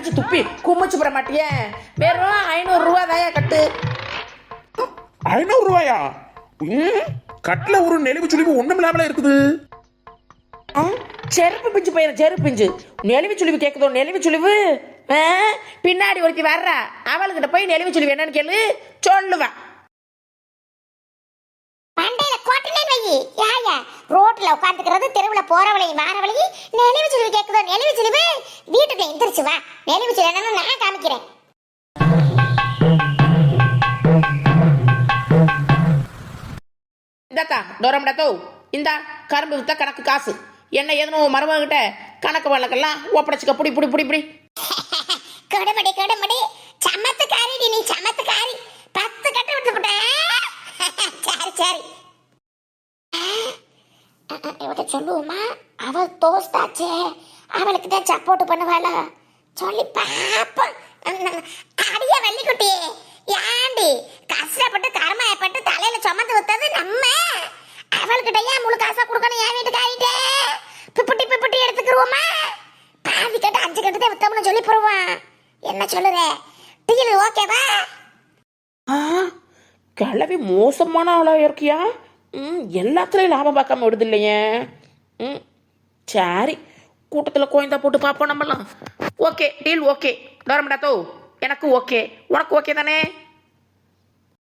கடிச்சு துப்பி குமிச்சு போட மாட்டியே. வெறும் ஐநூறு ரூபா தாயா கட்டு. ஐநூறு ரூபாயா? கட்டில ஒரு நெளிவு சுழிவு ஒண்ணும் இல்லாமல இருக்குது. செருப்பு பிஞ்சு போயிடும் செருப்பு பிஞ்சு. நெளிவு சுழிவு கேட்குதோ நெளிவு சுழிவு பின்னாடி ஒருத்தி வர்றா. அவளுக்கிட்ட போய் நெளிவு சுழிவு என்னன்னு கேளு சொல்லுவேன் மண்டையில கொட்டினேன் வையி யாயா ரோட்ல உட்காந்துக்கிறது தெருவுல போறவளையும் வாரவளையும் நெளிவு சிலிவு கேக்குதோ நெளிவு சிலிவு வீட்டுக்கு எந்திரிச்சு வா. நெளிவு சிலிவு என்னன்னு நான் காமிக்கிறேன். இந்தாத்தா டோரம்டா இந்தா கரும்பு வித்தா கணக்கு காசு. என்ன எதுனோ மருமகிட்ட கணக்கு வழக்கெல்லாம் ஒப்படைச்சுக்க. புடி புடி புடி புடி. கொடுமடி கொடுமடி. சமத்துக்காரிடி நீ சமத்துக்காரி. பத்து கட்டு விட்டு போட்டேன் சரி சரி. இவட்ட சொல்லுவோமா? அவ தோஸ்தாச்சே. அவளுக்கு தான் சப்போர்ட் பண்ணுவாளா? சொல்லி பாப்போம் அடிய வள்ளிக்குட்டி ஏண்டி கஷ்டப்பட்டு கருமாயப்பட்டு தலையில சுமந்து வித்தது நம்ம அவள்கிட்ட ஏன் முழு காசா கொடுக்கணும் என் வீட்டுக்காரிட்டே பிப்புட்டி பிப்புட்டி எடுத்துக்கிருவோமா பாதி கட்டு அஞ்சு கட்டு தான் வித்தோம்னு சொல்லி போடுவான் என்ன சொல்லுற டீல் ஓகேவா ஆ கிளவி மோசமான ஆளாக இருக்கியா ம் எல்லாத்துலேயும் லாபம் பார்க்காம விடுது இல்லையே ம் சரி கூட்டத்தில் கோயந்தா போட்டு பார்ப்போம் நம்மலாம் ஓகே டீல் ஓகே. டோரம்டா தோ எனக்கு ஓகே. உனக்கு ஓகே தானே?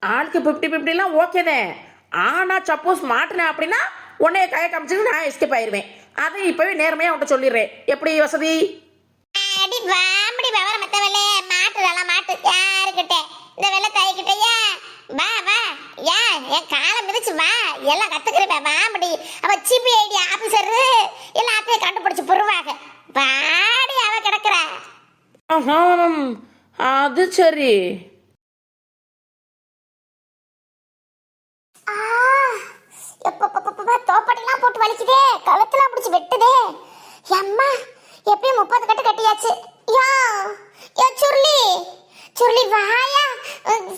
ஆளுக்கு ஃபிஃப்டி ஃபிஃப்டிலாம் ஓகே தான்? ஆனால் சப்போஸ் மாட்டினேன் அப்படின்னா உன்னைய கையை காமிச்சிட்டு நான் எஸ்கேப் ஆயிடுவேன் அதை இப்போவே நேர்மையாக உன்ட்ட சொல்லிடுறேன். எப்படி வசதி? அடி வாம்படி விவரம் மத்தவளே. மாட்டு மாட்டு? யாருக்கிட்ட? இந்த வெள்ள தாய்கிட்டயா வா வா. யா என் காலை மிதிச்சு வா. எல்லாம் கத்துக்கிறேன் வாம்படி அவ சிபிஐடி ஆபீசர் எல்லாத்தையும் கண்டுபிடிச்சு புருவாங்க வா. ஆஹா அது சரி. தோப்பட்டெல்லாம் போட்டு வலிக்குதே. கழுத்தெல்லாம் பிடிச்சி வெட்டுதே. அம்மா எப்பயும் முப்பது கட்டு கட்டியாச்சு. யா யா சுருளி. சுருளி வாயா.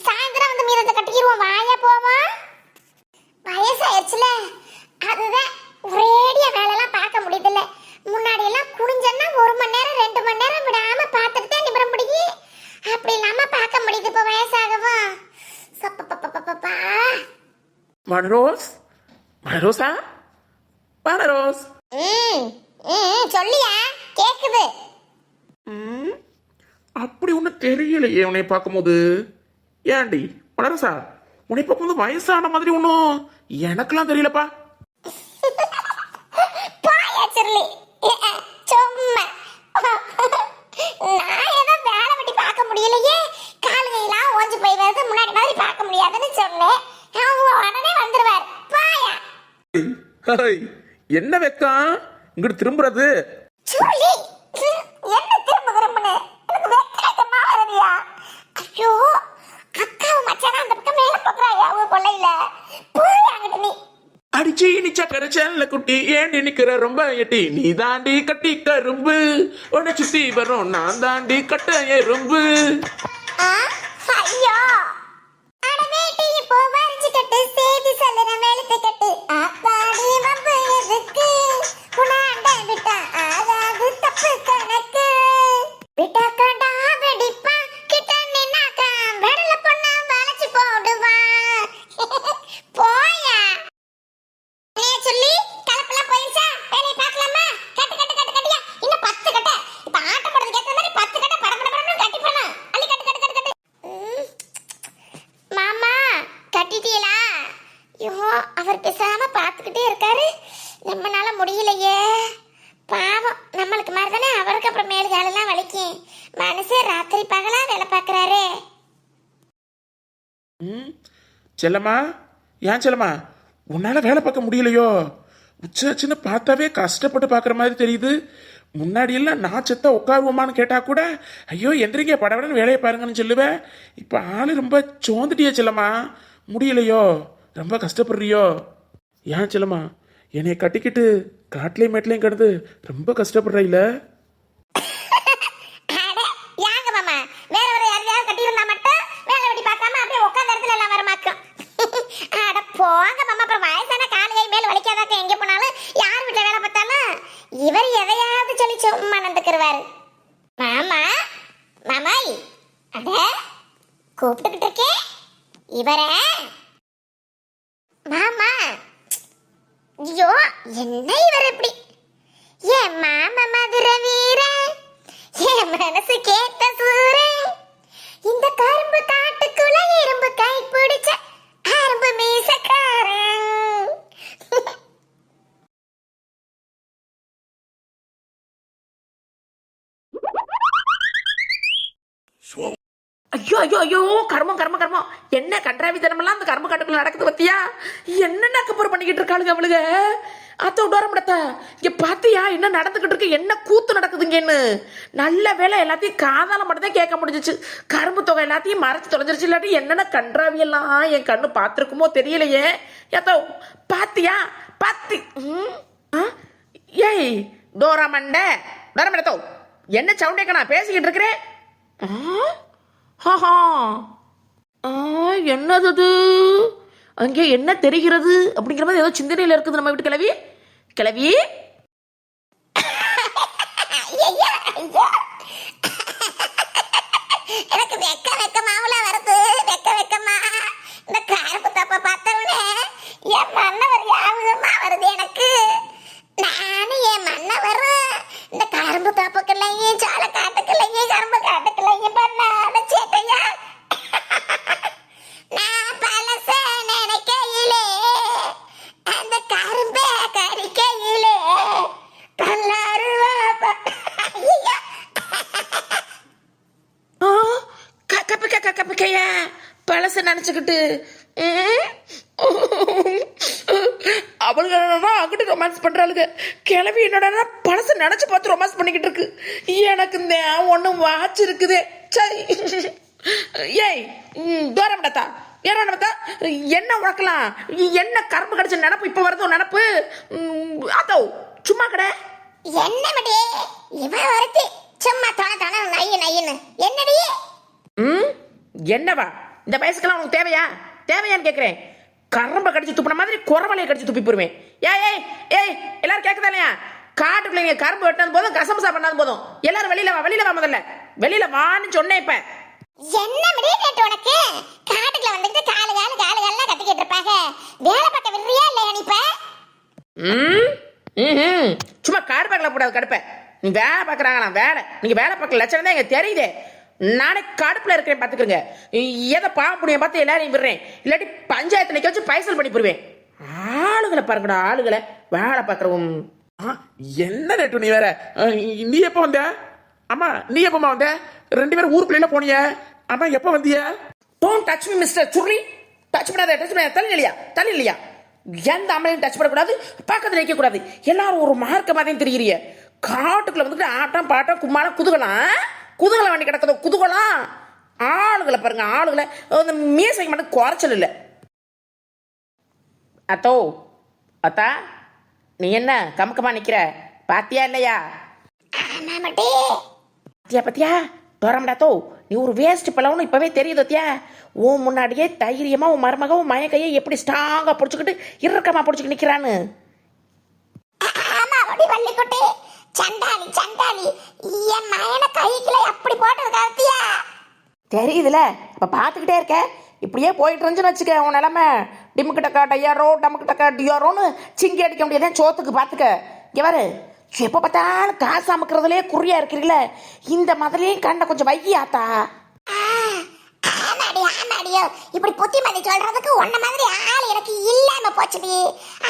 சாயந்தரம் வந்து மீதத்தை கட்டிக்கிருவோம். வாயா போவா வயசாயிருச்சுல. அதுதான் ஒரேடியா வேலைலாம் பார்க்க முடியுதுல்ல. முன்னாடி எல்லாம் குனிஞ்சன்னா ஒரு மணி நேரம் ரெண்டு மணி நேரம் விடாம பார்த்துட்டு தான் நிமிரம் முடியும் அப்படி இல்லாம பார்க்க முடியுது இப்போ வயசாகவும் சப்பப்பப்பப்பப்பா வனரோஸ் வனரோசா? வனரோஸ். ம் ம் சொல்லியா? கேக்குது. ம், அப்படி ஒன்றும் தெரியலையே உன்னை பார்க்கும்போது. ஏன்டி வனரோசா உன்னை பார்க்கும்போது வயசான மாதிரி ஒன்றும் எனக்கெல்லாம் தெரியலப்பா பாயா சிறுலி சும்மா நான் ஏதோ வேலை வெட்டி பார்க்க முடியலையே காலுகையெல்லாம் ஓஞ்சு போய் வருது முன்னாடி மாதிரி பார்க்க முடியாதுன்னு சொன்னேன். அவங்க உடனே வந்துருவார். பாயா ஹேய், என்ன வெக்கம் இங்கிட்டு திரும்புறது? சுருளி என்ன திரும்ப திரும்புன்னு எனக்கு வெக்கமா வருதியா ஐயோ அக்காவும் மச்சானா அந்த பக்கம் மேல போக்குறாயா அவங்க கொள்ளையில. போய் அங்கிட்டு நீ. அடிச்சு நிச்சா கரைச்சல்ல குட்டி ஏண்டி நிக்கிற ரொம்ப எட்டி? நீ தாண்டி கட்டி கரும்பு. உன்னை சுத்தி வரும் நான் தாண்டி கட்ட எறும்பு. ஐயோ அட வேட்டி இப்போ வரைஞ்சு கட்டு சேதி சொல்லுற வெளுத்து கட்டு ஆத்தாடி வம்பு எதுக்கு உனாண்ட விட்டா ஆகாது தப்பு கணக்கு விட்டா கண்டா வெடிப்பா கிட்ட நின்னாக்கா வெடல பொண்ணா வளைச்சு போடுவா போயா நீ சொல்லி கலப்பெல்லாம் போயிருச்சா வேலையை பார்க்கலாமா கட்டு கட்டு கட்டு கட்டியா இன்னும் பத்து கட்ட இப்ப ஆட்டம் போடுறதுக்கு ஏத்த மாதிரி பத்து கட்ட பட பட படன்னு கட்டி போடணும் அள்ளி கட்டு கட்டு கட்டு கட்டு ம். மாமா கட்டிட்டீங்களா ஐயோ அவர் பேசாம பார்த்துக்கிட்டே இருக்காரு நம்மனால முடியலையே பாவம் நம்மளுக்கு மாதிரி தானே அவருக்கு அப்புறம் மேல் காலெல்லாம் வலிக்கும் மனசே ராத்திரி பகலா வேலை பார்க்கறாரே ம், செல்லம்மா ஏன் செல்லம்மா? உன்னால் வேலை பார்க்க முடியலையோ? உச்சாச்சுன்னு பார்த்தாவே கஷ்டப்பட்டு பார்க்குற மாதிரி தெரியுது. முன்னாடி எல்லாம் நான் செத்தா உட்காருவோமான்னு கேட்டால் கூட ஐயோ எந்திரிங்க படபடன்னு வேலையை பாருங்கன்னு சொல்லுவேன் இப்போ ஆள் ரொம்ப சோந்துட்டியே செல்லம்மா. முடியலையோ? ரொம்ப கஷ்டப்படுறியோ? ஏன் செல்லம்மா? என்னை கட்டிக்கிட்டு காட்டிலையும் மேட்லையும் கிடந்து ரொம்ப கஷ்டப்படுற அட, யாங்க மாமா வேற ஒரு யாரையாவது கட்டியிருந்தா மட்டும் வேலை வெட்டி பார்க்காம அப்படியே உட்காந்த இடத்துல எல்லாம் வரமாக்கும் அட போங்க மாமா அப்புறம் வயசான கால் கை மேல் வலிக்காதாக்க எங்க இவர் எதையாவது சொல்லி சும்மா நடந்துக்கிறவாரு மாமா மாமாய் அட கூப்பிட்டுக்கிட்டு இருக்கே. இவர. மாமா ஐயோ என்ன இவர் இப்படி? ஏன் மாமா மதுர வீர என் மனசு கேட்ட சூர இந்த கரும்பு தான் ஐயோ ஐயோ ஐயோ கர்மம் கர்மம் கர்மம். என்ன கன்றாவித்தனமெல்லாம் அந்த கர்ம காட்டுக்குள்ள நடக்குது பத்தியா? என்னென்ன கப்பர் பண்ணிக்கிட்டு இருக்காளுங்க அவளுங்க? அத்த விடாரம்படத்த இங்க பாத்தியா என்ன நடந்துகிட்டு இருக்கு? என்ன கூத்து நடக்குதுங்கன்னு. நல்ல வேலை எல்லாத்தையும் காதால மட்டும் தான் கேட்க முடிஞ்சிச்சு. கரும்பு தொகை எல்லாத்தையும் மறைச்சு தொலைஞ்சிருச்சு. இல்லாட்டி என்னென்ன கன்றாவியெல்லாம் என் கண்ணு பார்த்துருக்குமோ தெரியலையே. ஏதோ பாத்தியா? பாத்தி. ம்? ஏய் டோரா மண்டை. டோரா மண்டத்தோ என்ன சவுண்டே நான் பேசிக்கிட்டு இருக்கிறேன் ஹஹா ஆ என்னது அங்கே என்ன தெரிகிறது? அப்படிங்கிற மாதிரி ஏதோ சிந்தனையில் இருக்குது நம்ம வீட்டு கிளவி கிளவி எனக்கு வெக்க வெக்க வெக்கமாவுல வருது. வெக்க வெக்கமா. இந்த காரப்பு தப்ப பார்த்தவனே என் மன்னவர் யாவுதமா வருது எனக்கு நானும் என் மன்னவர் இந்த கரும்பு தப்புக்கள்லையும் சால காட்டுக்கள்லையும் கரும்பு காட்டுக்கள்லையும் பண்ணாத சேட்டையா நான் பழச நினைக்கையிலே அந்த கரும்பை கடிக்கையிலே கல்லாருவா ஐயா ஆ கப்பிக்க கப்பிக்கையா பழச நினச்சிக்கிட்டு அவளுங்க என்னடா அங்கிட்டு ரொமான்ஸ் பண்றாளுங்க? கிளவி என்னடா பழச நினைச்சு பார்த்து ரொமான்ஸ் பண்ணிக்கிட்டு இருக்கு. எனக்கு இந்த ஒன்றும் வாட்ச் இருக்குது. சரி. ஏய் தூரம்டத்தா ஏறாண்டா என்ன உழக்கலாம் என்ன கரும்பு கடிச்ச நினப்பு இப்போ வருதோ நினப்பு? அதோ சும்மா கடை. என்ன மடி இவ ஒருத்தி சும்மா தொண தொண நைய நையன்னு. என்னடி? ம்? என்னவா? இந்த வயசுக்கெல்லாம் உனக்கு தேவையா? தேவையான்னு கேட்குறேன் கரம்பை கடிச்சு துப்பின மாதிரி குறவலையை கடிச்சு துப்பி போடுவேன். ஏய் ஏய் ஏய் எல்லாரும் கேட்குதா இல்லையா? காட்டுக்குள்ள நீங்க கரும்பு வெட்டினது போதும் கசமசா பண்ணது போதும். எல்லாரும் வெளியில வா வெளியில வா முதல்ல. வெளியில வான்னு சொன்னேன் இப்ப. என்ன மடி கேட்டு உனக்கு? காட்டுக்குள்ள வந்துட்டு காலு காலு காலு காலாம் கத்திக்கிட்டு இருப்பாங்க. வேலை பார்க்க விடுறியா இல்லையா நீ இப்ப? ம் ம் சும்மா காடு பார்க்கல கூடாது கடுப்பை. நீ வேலை பார்க்குறாங்களாம் வேலை. நீங்க வேலை பார்க்கல லட்சணம் தான் எங்க தெரியுதே. நானே கடுப்புல இருக்கிறேன் பார்த்துக்கிறேங்க எதை பாவம் புண்ணியம் பார்த்து எல்லாரையும் விடுறேன். இல்லாட்டி பஞ்சாயத்து நிக்க வச்சு பைசல் பண்ணி போடுவேன். ஆளுகளை பாருங்கடா ஆளுகளை. வேலை பார்க்குறவும் ஆ, என்ன ரேட்டு நீ வேற? நீ எப்போ வந்த? அம்மா நீ எப்பமா வந்த? ரெண்டு பேரும் ஊருக்குள்ள போனிய. அம்மா எப்போ வந்திய? டோன்ட் டச் மீ மிஸ்டர் சுர்ரி டச் பண்ணாத டச் பண்ணாத. தள்ளி இல்லையா? தள்ளி இல்லையா? எந்த அம்மனையும் டச் பண்ணக்கூடாது. பக்கத்தில் வைக்கக்கூடாது எல்லாரும் ஒரு மார்க்க மாதிரி தெரியுறிய காட்டுக்குள்ள வந்துட்டு ஆட்டம் பாட்டம் கும்மாலாம் குதுகலாம். குதுகலம் வண்டி கிடக்குதோ குதுகலாம் ஆளுகளை பாருங்க ஆளுகளை. அந்த மீசைக்கு மட்டும் குறைச்சல் இல்லை. அத்தோ அத்தா நீ என்ன கமுக்கமா நிக்கிற? பாத்தியா இல்லையா? பத்தியா பத்தியா? தோரம்டாத்தோ நீ ஒரு வேஸ்ட் பழம்னு இப்பவே தெரியுது தியா உன் முன்னாடியே தைரியமா உன் மருமக உன் மயக்கையை எப்படி ஸ்ட்ராங்கா பிடிச்சிக்கிட்டு இறுக்கமா பிடிச்சிக்கிட்டு வள்ளிக்குட்டி சண்டாளி சண்டாளி. என் மயன கைக்குள்ள அப்படி போட்டு கத்தியா தெரியுதுல. இப்ப பாத்துக்கிட்டே இருக்க. இப்படியே போயிட்டு இருந்துச்சுன்னு வச்சுக்க உன் நிலமை. டிமுக்கு டக்கா டையாரோ டமுக்கு டக்கா டியாரோன்னு சிங்கி அடிக்க முடியாதே சோத்துக்கு பாத்துக்க இங்கே எப்போ பார்த்தாலும் காசு அமுக்கிறதுலே குறியா இருக்கிறீங்களே. இந்த மாதிரியும் கண்ணை கொஞ்சம் வையாத்தா. ஆமாடியோ இப்படி புத்திமதி சொல்றதுக்கு உன்ன மாதிரி ஆள் எனக்கு இல்லாம போச்சுடி.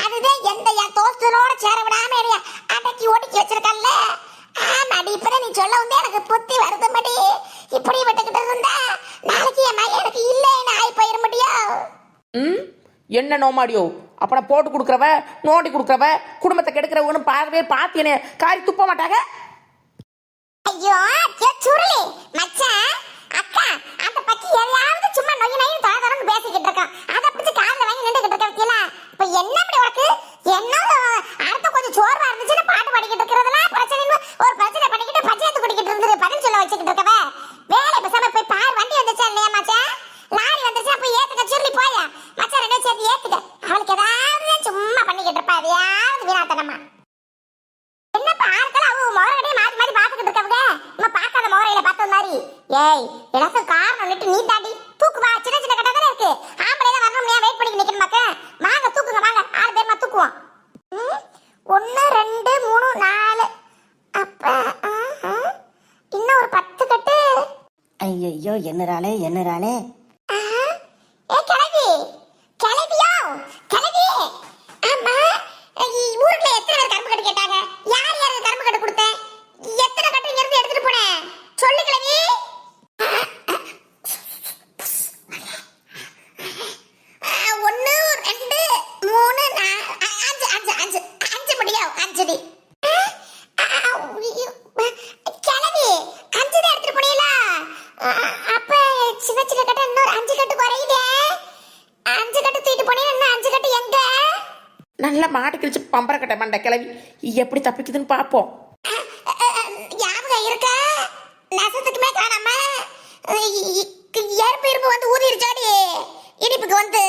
அதுதான் எந்த என் தோஸ்தனோட சேர விடாம என்னைய அடக்கி ஒடுக்கி வச்சிருக்கல்ல? ஆமாடி இப்பதான் நீ சொல்ல வந்து எனக்கு புத்தி வருது மடி. இப்படி விட்டுக்கிட்டு இருந்தா நாளைக்கு என் மகன் எனக்கு இல்லைன்னு ஆகி போயிட முடியும் ம்? என்ன நோமாடியோ? அப்ப போட்டு கொடுக்குறவ நோண்டி கொடுக்குறவ குடும்பத்தை கெடுக்கிறவனு பாதி பேர் பார்த்து என்ன காரி துப்ப மாட்டாங்க? ஐயோ சுருளி. மச்சான் எதையாவது நொய் நொய்னு பேசிக்கிட்டு இருக்கான் அதை பிடிச்சு காலில் வாங்கி நின்றுகிட்டு இருக்க. பத்தியில இப்ப என்ன இப்படி உனக்கு? என்ன அடுத்த கொஞ்சம் சோர்வா இருந்துச்சுன்னு பாட்டு பாடிக்கிட்டு இருக்கிறதெல்லாம் பிரச்சனை ஒரு பிரச்சனை பண்ணிக்கிட்டு பஞ்சாயத்து குடிக்கிட்டு இருந்து பதில் சொல்ல வச்சுக்கிட்டு இருக்கவே. வேலை பேசாம போய் பார் ஐயையோ என்னராலே என்னராலே அஞ்சடி நல்லா மாட்டு கிழிச்சு பம்பரக்கட்டை மண்டை கிளவி. எப்படி தப்பிக்குதுன்னு பார்ப்போம் ஞாபகம் இருக்கா? நெசத்துக்குமே காணாம ஏற்பு இரும்பு வந்து ஊதிருச்சாடி இனிப்புக்கு வந்து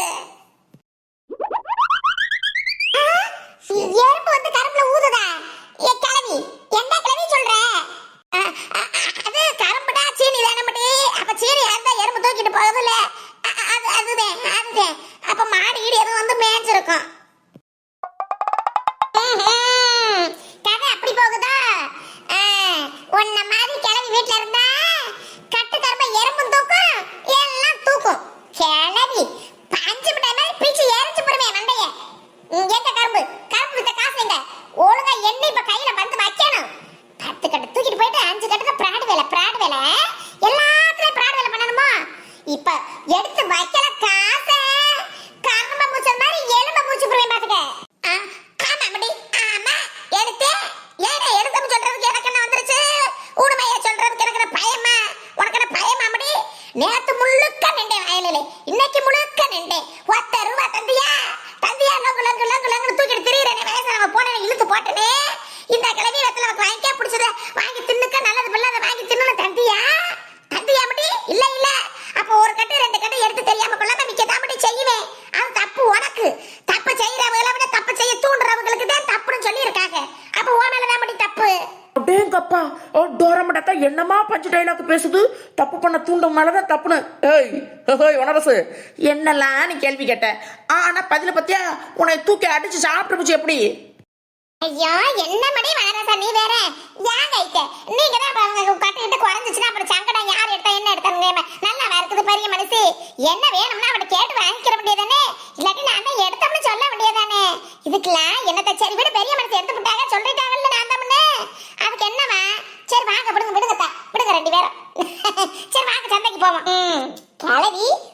ஏடா எடுத்து சொல்றதுக்கு எனக்கு வந்துருச்சு? ஊடுமைய சொல்றதுக்கு எனக்கு என்ன பயமா? உனக்கு பயமா முடி? நேத்து முழுக்க நின்றேன் வயலிலே. இன்னைக்கு முழுக்க நின்றேன். அப்பா ஓ டோரமட்டா என்னமா பஞ்சு டைலாக் பேசுது? தப்பு பண்ண தூண்டும் மேலதான் தப்புன்னு. ஏய் ஹோய் உணரசு என்னெல்லாம் நீ கேள்வி கேட்ட? ஆனா பதில பத்தியா? உன்னை தூக்கி அடிச்சு சாப்பிட்டு போச்சு எப்படி? ஐயோ என்ன மணி மகாராஜா நீ வேற? ஏன் கைக்க நீங்க தான் அவங்க கட்டுக்கிட்டு குறைஞ்சிச்சுன்னா அப்புறம் சங்கடம் யார் எடுத்தா என்ன எடுத்தாங்க நல்லா இருக்குது பெரிய மனசு என்ன வேணும்னா அவனை கேட்டு வாங்கிக்கிற வேண்டியதானே இல்லாட்டி நான் எடுத்தோம்னு சொல்ல வேண்டியதானே இதுக்கெல்லாம் என்னத்தை சரி விட பெரிய மனசு எடுத்து ready?